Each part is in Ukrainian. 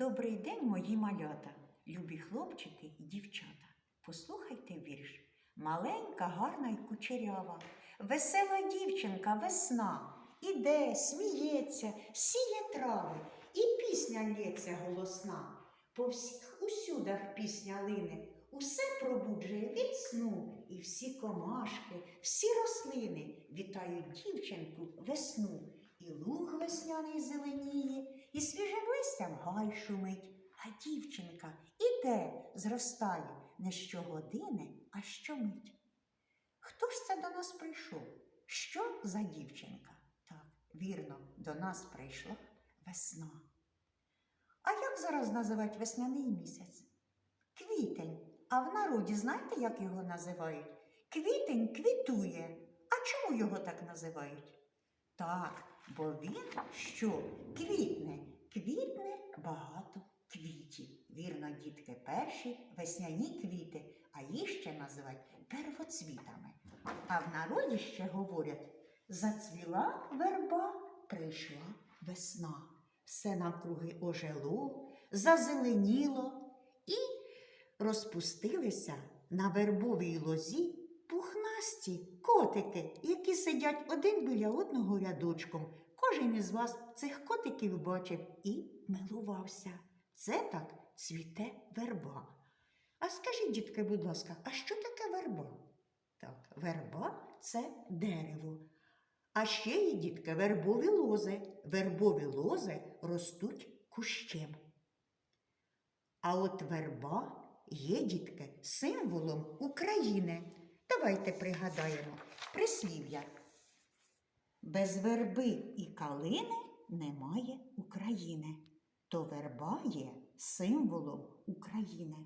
Добрий день, мої малята, любі хлопчики і дівчата. Послухайте вірш. Маленька, гарна й кучерява, весела дівчинка, весна. Іде, сміється, сіє трави, і пісня лється голосна. По всіх усюдах пісня лине, усе пробуджує від сну, і всі комашки, всі рослини вітають дівчинку весну. І луг весняний зеленіє, і свіжим листям гай шумить, а дівчинка іде, зростає не щогодини, а щомить. Хто ж це до нас прийшов? Що за дівчинка? Так, вірно, до нас прийшла весна. А як зараз називають весняний місяць? Квітень. А в народі знаєте, як його називають? Квітень квітує. А чому його так називають? Так, бо він що? Квітне. Квітне багато квітів. Вірно, дітки, перші весняні квіти, а їх ще називають первоцвітами. А в народі ще говорять: зацвіла верба, прийшла весна. Все навкруги ожило, зазеленіло і розпустилися на вербовій лозі пухнасті котики, які сидять один біля одного рядочком. Кожен із вас цих котиків бачив і милувався. Це так цвіте верба. А скажіть, дітки, будь ласка, а що таке верба? Так, верба це дерево. А ще є, дітки, вербові лози. Вербові лози ростуть кущем. А от верба є, дітки, символом України. Давайте пригадаємо прислів'я. Без верби і калини немає України, то верба є символом України.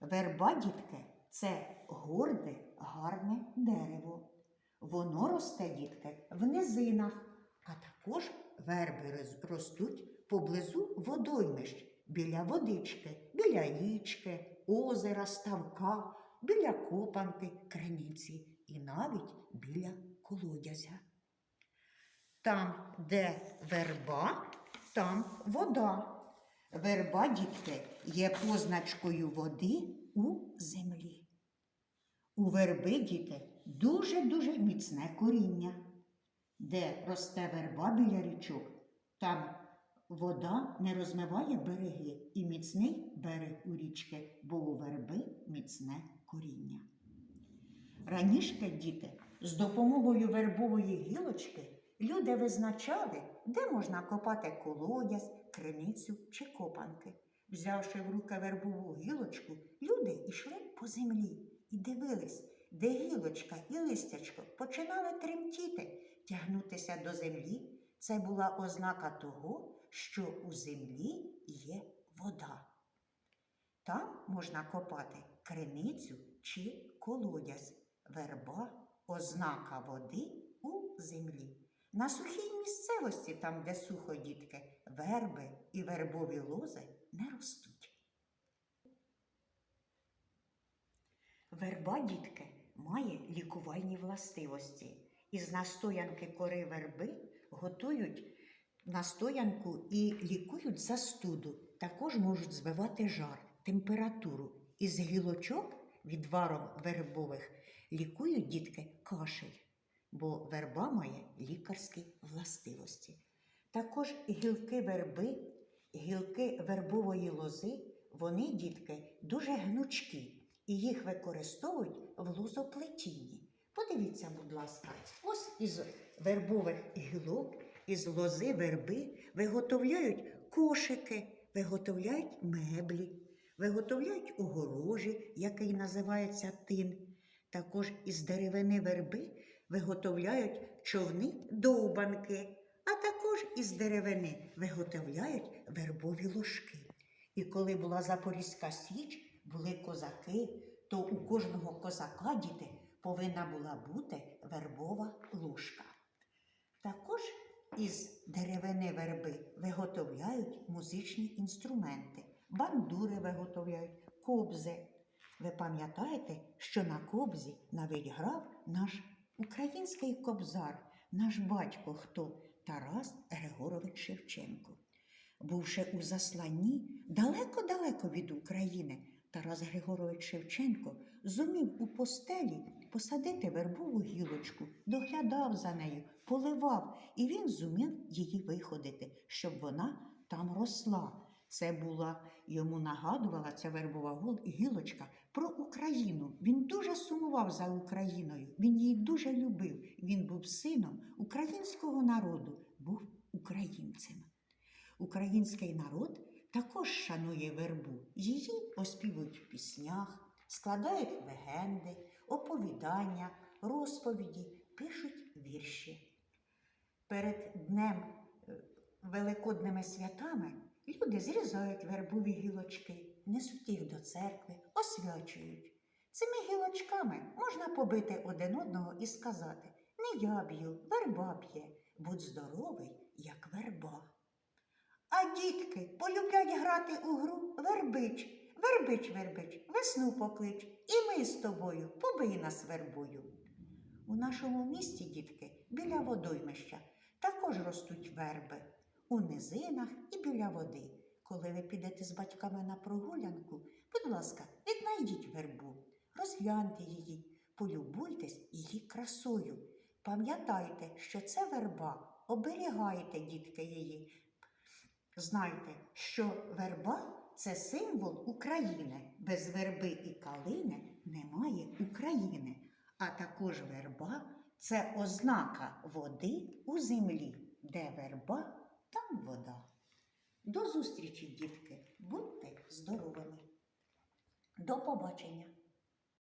Верба, дітки, це горде, гарне дерево. Воно росте, дітки, в низинах, а також верби ростуть поблизу водоймищ, біля водички, біля річки, озера, ставка, біля копанки, криниці і навіть біля колодязя. Там, де верба, там вода. Верба, дітки, є позначкою води у землі. У верби, діти, дуже-дуже міцне коріння. Де росте верба біля річок, там вода не розмиває береги і міцний берег у річки, бо у верби міцне коріння. Раніше, діти, з допомогою вербової гілочки люди визначали, де можна копати колодязь, криницю чи копанки. Взявши в руки вербову гілочку, люди йшли по землі і дивились, де гілочка і листячко починали тремтіти, тягнутися до землі. Це була ознака того, що у землі є вода. Там можна копати криницю чи колодязь. Верба ознака води у землі. На сухій місцевості, там, де сухо дітки, верби і вербові лози не ростуть. Верба, дітки, має лікувальні властивості. Із настоянки кори верби готують настоянку і лікують застуду. Також можуть збивати жар, температуру. Із гілочок відваром вербових лікують дітки кашель, бо верба має лікарські властивості. Також гілки верби, гілки вербової лози, вони, дітки, дуже гнучкі і їх використовують в лозоплетінні. Подивіться, будь ласка, ось із вербових гілок, із лози верби виготовляють кошики, виготовляють меблі, виготовляють огорожі, який називається тин. Також із деревини верби виготовляють човни довбанки, а також із деревини виготовляють вербові ложки. І коли була Запорізька Січ, були козаки, то у кожного козака діти повинна була бути вербова ложка. Також із деревини верби виготовляють музичні інструменти, бандури виготовляють, кобзи. Ви пам'ятаєте, що на кобзі навіть грав наш український кобзар, наш батько хто Тарас Григорович Шевченко. Бувши у засланні далеко-далеко від України, Тарас Григорович Шевченко зумів у постелі посадити вербову гілочку, доглядав за нею, поливав, і він зумів її виходити, щоб вона там росла. Це була йому нагадувала ця вербова гілочка про Україну. Він дуже сумував за Україною. Він її дуже любив. Він був сином українського народу, був українцем. Український народ також шанує вербу. Її оспівують в піснях, складають легенди, оповідання, розповіді, пишуть вірші. Перед днем е, великодними святами люди зрізають вербові гілочки, несуть їх до церкви, освячують. Цими гілочками можна побити один одного і сказати не я б'ю, верба б'є, будь здоровий, як верба. А дітки полюблять грати у гру вербич, вербич, вербич, весну поклич, і ми з тобою побий нас вербою. У нашому місті, дітки, біля водоймища також ростуть верби у низинах і біля води. Коли ви підете з батьками на прогулянку, будь ласка, віднайдіть вербу, розгляньте її, полюбуйтесь її красою. Пам'ятайте, що це верба, оберігайте, дітки, її. Знайте, що верба це символ України. Без верби і калини немає України. А також верба це ознака води у землі. Де верба, там вода. До зустрічі, дітки! Будьте здоровими! До побачення!